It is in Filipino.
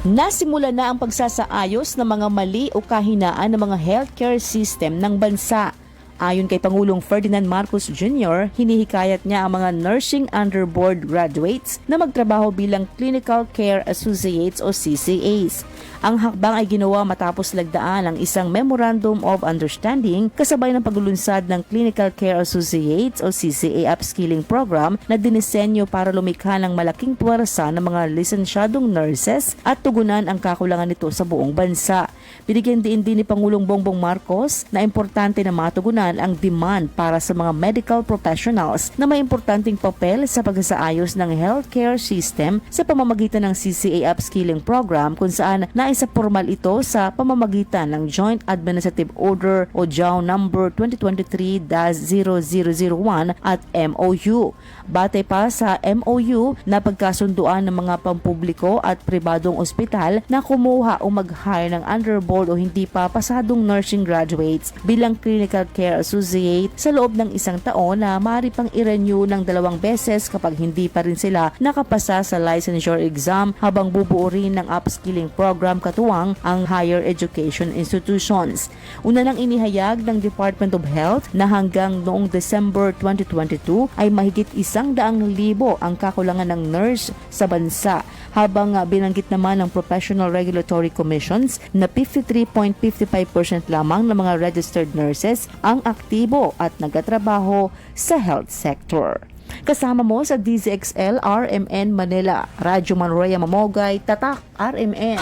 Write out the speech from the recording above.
Nasimula na ang pagsasaayos ng mga mali o kahinaan ng mga healthcare system ng bansa. Ayon kay Pangulong Ferdinand Marcos Jr., hinihikayat niya ang mga nursing underboard graduates na magtrabaho bilang Clinical Care Associates o CCAs. Ang hakbang ay ginawa matapos lagdaan ang isang Memorandum of Understanding kasabay ng paglulunsad ng Clinical Care Associates o CCA Upskilling Program na dinisenyo para lumikha ng malaking puwersa ng mga lisensyadong nurses at tugunan ang kakulangan nito sa buong bansa. Binigyan din din ni Pangulong Bongbong Marcos na importante na matugunan ang demand para sa mga medical professionals na may importanteng papel sa pagsasaayos ng healthcare system sa pamamagitan ng CCA Upskilling Program kung saan naisa formal ito sa pamamagitan ng Joint Administrative Order o JAW number 2023-0001 at MOU. Batay pa sa MOU na pagkasunduan ng mga pampubliko at pribadong ospital na kumuha o mag-hire ng underboard o hindi pa pasadong nursing graduates bilang clinical care associate sa loob ng isang taon na maaari pang i-renew ng dalawang beses kapag hindi pa rin sila nakapasa sa licensure exam habang bubuo rin ng upskilling program katuwang ang higher education institutions. Una nang inihayag ng Department of Health na hanggang noong December 2022 ay mahigit isang daang libo ang kakulangan ng nurse sa bansa habang uh, binanggit naman ng Professional Regulatory Commissions na 53.55% lamang ng mga registered nurses ang aktibo at nagtatrabaho sa health sector. Kasama mo sa DZXL RMN Manila, Radyo Manroya Mamogay, Tatak RMN.